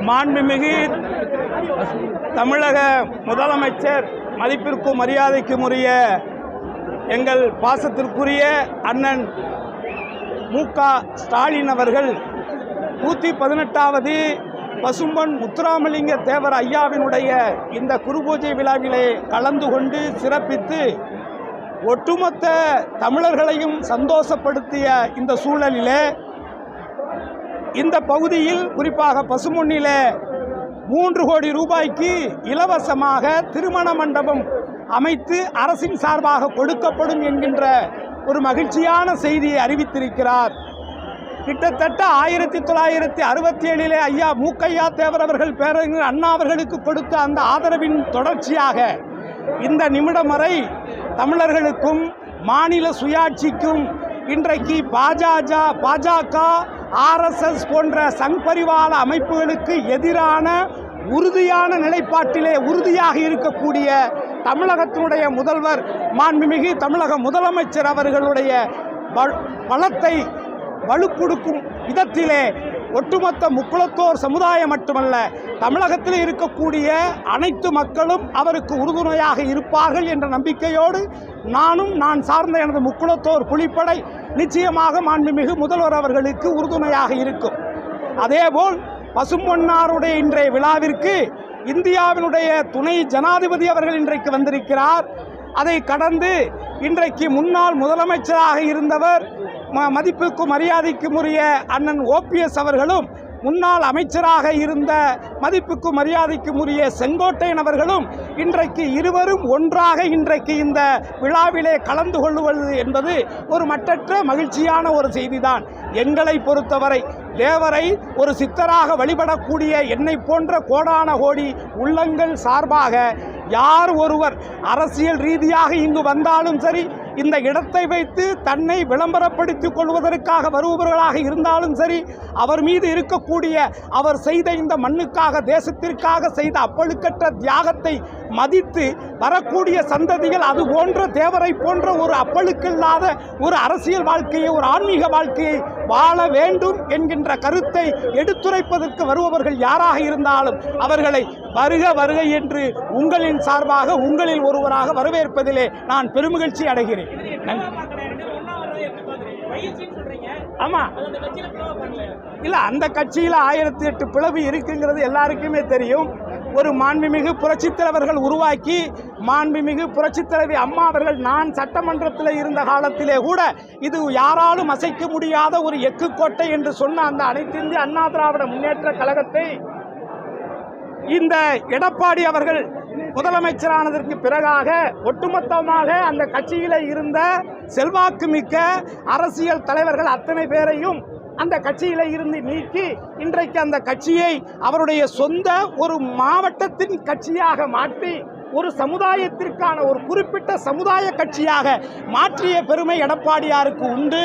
மாண்புமிகு தமிழக முதலமைச்சர் மதிப்பிற்கும் மரியாதைக்கும் உரிய எங்கள் பாசத்திற்குரிய அண்ணன் மு. க. ஸ்டாலின் அவர்கள் நூற்றி பதினெட்டாவது பசும்பொன் முத்துராமலிங்க தேவர் ஐயாவினுடைய இந்த குருபூஜை விழாவிலே கலந்து கொண்டு சிறப்பித்து ஒட்டுமொத்த தமிழர்களையும் சந்தோஷப்படுத்திய இந்த சூழலிலே இந்த பகுதியில் குறிப்பாக பசுமுன்னில மூன்று கோடி ரூபாய்க்கு இலவசமாக திருமண மண்டபம் அமைத்து அரசின் சார்பாக கொடுக்கப்படும் என்கின்ற ஒரு மகிழ்ச்சியான செய்தியை அறிவித்திருக்கிறார். கிட்டத்தட்ட ஆயிரத்தி தொள்ளாயிரத்தி அறுபத்தி ஏழிலே ஐயா மூக்கையா தேவரவர்கள் பேரறிஞர் அண்ணா அவர்களுக்கு கொடுத்த அந்த ஆதரவின் தொடர்ச்சியாக இந்த நிமிடம் வரை தமிழர்களுக்கும் மாநில சுயாட்சிக்கும் இன்றைக்கு பாஜக பாஜக ஆர்எஸ்எஸ் போன்ற சங் பரிவார அமைப்புகளுக்கு எதிரான உறுதியான நிலைப்பாட்டிலே உறுதியாக இருக்கக்கூடிய தமிழகத்தினுடைய முதல்வர் மாண்புமிகு தமிழக முதலமைச்சர் அவர்களுடைய பலத்தை வலு வலுக்கொடுக்கும் விதத்திலே ஒட்டுமொத்த முக்குளத்தோர் சமுதாயம் மட்டுமல்ல தமிழகத்தில் இருக்கக்கூடிய அனைத்து மக்களும் அவருக்கு உறுதுணையாக இருப்பார்கள் என்ற நம்பிக்கையோடு நானும் நான் சார்ந்த எனது முக்குளத்தோர் புலிப்படை நிச்சயமாக மாண்புமிகு முதல்வர் அவர்களுக்கு உறுதுணையாக இருக்கும். அதேபோல் பசும்பொன்னாருடைய இன்றைய விழாவிற்கு இந்தியாவினுடைய துணை ஜனாதிபதி அவர்கள் இன்றைக்கு வந்திருக்கிறார். அதை கடந்து இன்றைக்கு முன்னாள் முதலமைச்சராக இருந்தவர் ம- மதிப்புக்கும் மரியாதைக்கும் உரிய அண்ணன் ஓபிஎஸ் அவர்களும் முன்னாள் அமைச்சராக இருந்த மதிப்புக்கும் மரியாதைக்கும் உரிய செங்கோட்டையன் அவர்களும் இன்றைக்கு இருவரும் ஒன்றாக இன்றைக்கு இந்த விழாவிலே கலந்து கொள்வது என்பது ஒரு மட்டற்ற மகிழ்ச்சியான ஒரு செய்திதான். எங்களை பொறுத்தவரை தேவரை ஒரு சித்தராக வழிபடக்கூடிய என்னை போன்ற கோடான கோடி உள்ளங்கள் சார்பாக யார் ஒருவர் அரசியல் ரீதியாக இங்கு வந்தாலும் சரி இந்த இடத்தை வைத்து தன்னை விளம்பரப்படுத்திக் கொள்வதற்காக வருபவர்களாக இருந்தாலும் சரி அவர் மீது இருக்கக்கூடிய அவர் செய்த இந்த மண்ணுக்காக தேசத்திற்காக செய்த அப்பழுக்கற்ற தியாகத்தை மதித்து வரக்கூடிய சந்ததிகள் அது போன்ற தேவரை போன்ற ஒரு அப்பழுக்கில்லாத ஒரு அரசியல் வாழ்க்கையை ஒரு ஆன்மீக வாழ்க்கையை வாழ வேண்டும் என்கின்ற கருத்தை எடுத்துரைப்பதற்கு வருபவர்கள் யாராக இருந்தாலும் அவர்களை வருக வருக என்று உங்களின் சார்பாக உங்களில் ஒருவராக வரவேற்பதிலே நான் பெருமகிழ்ச்சி அடைகிறேன். நன்றி. ஆமா. இல்ல அந்த கட்சியில ஆயிரத்தி எட்டு பிளவு இருக்குங்கிறது எல்லாருக்குமே தெரியும். ஒரு மாண்புமிகு புரட்சித் தலைவர்கள் உருவாக்கி மாண்புமிகு புரட்சித் தலைவி அம்மா அவர்கள் நான் சட்டமன்றத்தில் இருந்த காலத்திலே கூட இது யாராலும் அசைக்க முடியாத ஒரு எக்கு கோட்டை என்று சொன்ன அந்த அனைத்து இந்திய அண்ணா திராவிட முன்னேற்ற கழகத்தை இந்த எடப்பாடி அவர்கள் முதலமைச்சரானதற்கு பிறகாக ஒட்டுமொத்தமாக அந்த கட்சியில் இருந்த செல்வாக்கு மிக்க அரசியல் தலைவர்கள் அத்தனை பேரையும் அந்த கட்சியில் இருந்து நீக்கி இன்றைக்கு அந்த கட்சியை அவருடைய சொந்த ஒரு மாவட்டத்தின் கட்சியாக மாற்றி ஒரு சமுதாயத்திற்கான ஒரு குறிப்பிட்ட சமுதாய கட்சியாக மாற்றிய பெருமை எடப்பாடியாருக்கு உண்டு.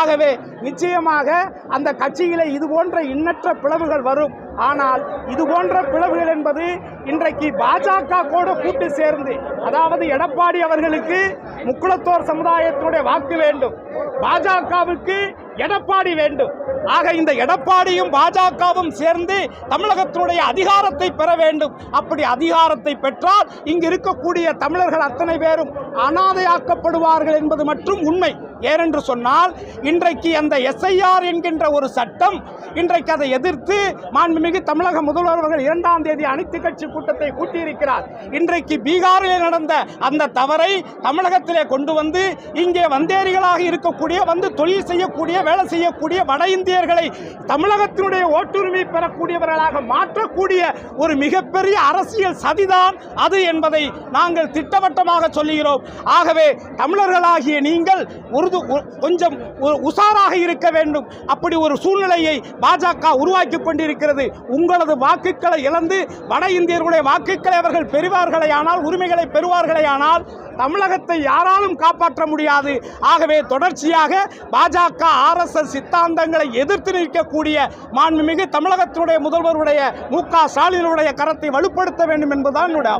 ஆகவே நிச்சயமாக அந்த கட்சியிலே இது போன்ற எண்ணற்ற பிளவுகள் வரும். ஆனால் இது போன்ற பிளவுகள் என்பது இன்றைக்கு பாஜக கூட கூட்டு சேர்ந்து அதாவது எடப்பாடி அவர்களுக்கு முக்குளத்தோர் சமுதாயத்தினுடைய வாக்கு வேண்டும். பாஜகவுக்கு எடப்பாடி வேண்டும். ஆக இந்த எடப்பாடியும் பாஜகவும் சேர்ந்து தமிழகத்தினுடைய அதிகாரத்தை பெற வேண்டும். அப்படி அதிகாரத்தை பெற்றால் இங்கு இருக்கக்கூடிய தமிழர்கள் அத்தனை பேரும் அனாதையாக்கப்படுவார்கள் என்பது மட்டும் உண்மை. ஏனென்று சொன்னால் இன்றைக்கு அந்த எஸ்ஐஆர் என்கின்ற ஒரு சட்டம் இன்றைக்கு அதை எதிர்த்து மாண்புமிகு தமிழக முதல்வர் அவர்கள் இரண்டாம் தேதி அனைத்து கட்சி கூட்டத்தை கூட்டியிருக்கிறார். இன்றைக்கு பீகாரிலே நடந்த அந்த தவறை தமிழகத்திலே கொண்டு வந்து இங்கே வந்தேரிகளாக இருக்கக்கூடிய வந்து தொழில் செய்யக்கூடிய வேலை செய்யக்கூடிய வட இந்தியர்களை தமிழகத்தினுடைய ஓட்டுரிமை பெறக்கூடியவர்களாக மாற்றக்கூடிய ஒரு மிகப்பெரிய அரசியல் சதிதான் அது என்பதை நாங்கள் திட்டவட்டமாக சொல்லுகிறோம். ஆகவே தமிழர்களாகிய நீங்கள் உருது கொஞ்சம் உ- உஷாராக இருக்க வேண்டும். அப்படி ஒரு சூழ்நிலையை பாஜக உருவாக்கி கொண்டிருக்கிறது. உங்களது வாக்குகளை இழந்து வட இந்தியர்களுடைய வாக்குகளை அவர்கள் பெறுவார்களே ஆனால் உரிமைகளை பெறுவார்களே ஆனால் தமிழகத்தை யாராலும் காப்பாற்ற முடியாது. ஆகவே தொடர்ச்சியாக பாஜக ஆர்எஸ்எஸ் சித்தாந்தங்களை எதிர்த்து நிற்கக்கூடிய மாண்புமிகு தமிழகத்தினுடைய முதல்வருடைய மு க ஸ்டாலினுடைய கரத்தை வலுப்படுத்த வேண்டும் என்பதுதான் என்னுடைய